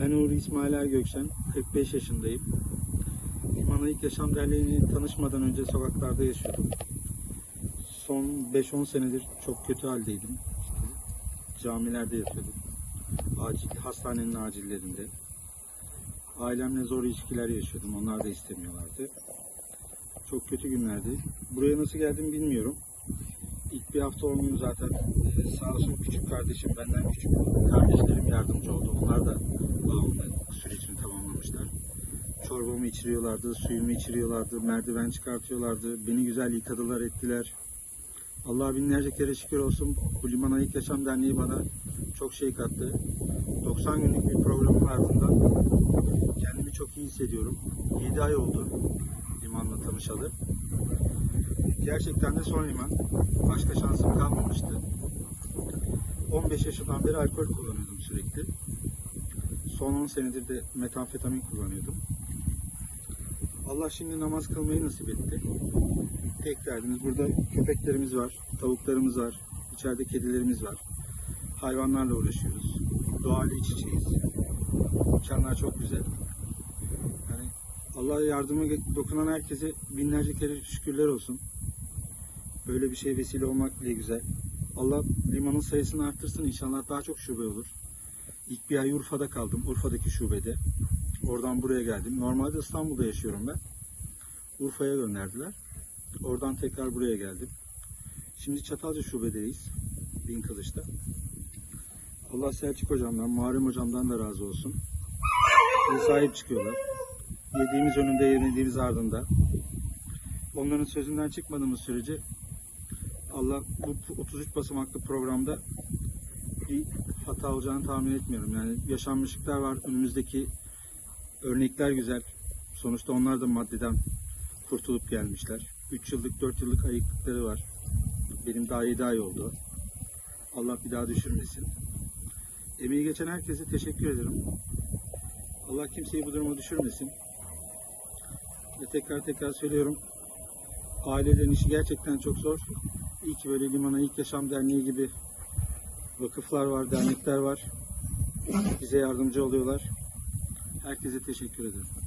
Ben Uğur İsmail Ergökşen, 45 yaşındayım. Liman İlk Yaşam Derneği'ni tanışmadan önce sokaklarda yaşıyordum. Son 5-10 senedir çok kötü haldeydim. İşte camilerde yatıyordum. Acil, hastanenin acillerinde. Ailemle zor ilişkiler yaşıyordum. Onlar da istemiyorlardı. Çok kötü günlerdi. Buraya nasıl geldim bilmiyorum. İlk bir hafta 10 gün zaten e, sağ olsun küçük kardeşim, benden küçük kardeşlerim yardımcı oldu. Onlar da sürecini tamamlamışlar. Çorbamı içiriyorlardı, suyumu içiriyorlardı, merdiven çıkartıyorlardı. Beni güzel yıkadılar, ettiler. Allah binlerce kere şükür olsun. Bu Liman Ayık Yaşam Derneği bana çok şey kattı. 90 günlük bir programın ardından kendimi çok iyi hissediyorum. 7 ay oldu limanla tanışalı. Gerçekten de son liman. Başka şansım kalmamıştı. 15 yaşından beri alkol kullanıyordum sürekli. Son 10 senedir de metamfetamin kullanıyordum. Allah şimdi namaz kılmayı nasip etti. Tek derdimiz burada köpeklerimiz var, tavuklarımız var, içeride kedilerimiz var. Hayvanlarla uğraşıyoruz. Doğayla iç içeyiz. İmkanlar çok güzel. Yani Allah yardımı dokunan herkese binlerce kere şükürler olsun. Böyle bir şey vesile olmak bile güzel. Allah limanın sayısını arttırsın inşallah daha çok şube olur. İlk bir ay Urfa'da kaldım. Urfa'daki şubede. Oradan buraya geldim. Normalde İstanbul'da yaşıyorum ben. Urfa'ya gönderdiler. Oradan tekrar buraya geldim. Şimdi Çatalca şubedeyiz. Bin Kılıç'ta. Allah Selçuk hocamdan, Muharrem hocamdan da razı olsun. Bize sahip çıkıyorlar. Yediğimiz önünde, yemediğimiz ardında. Onların sözünden çıkmadığımız sürece Allah bu 33 basamaklı programda bir hata olacağını tahmin etmiyorum. Yani yaşanmışlıklar var. Önümüzdeki örnekler güzel. Sonuçta onlar da maddeden kurtulup gelmişler. 3 yıllık 4 yıllık ayıklıkları var. Benim daha 7 ay oldu. Allah bir daha düşürmesin. Emeği geçen herkese teşekkür ederim. Allah kimseyi bu duruma düşürmesin. Ve tekrar tekrar söylüyorum. Ailelerin işi gerçekten çok zor. İyi ki böyle Limana İlk Yaşam Derneği gibi vakıflar var, dernekler var. Bize yardımcı oluyorlar. Herkese teşekkür ederim.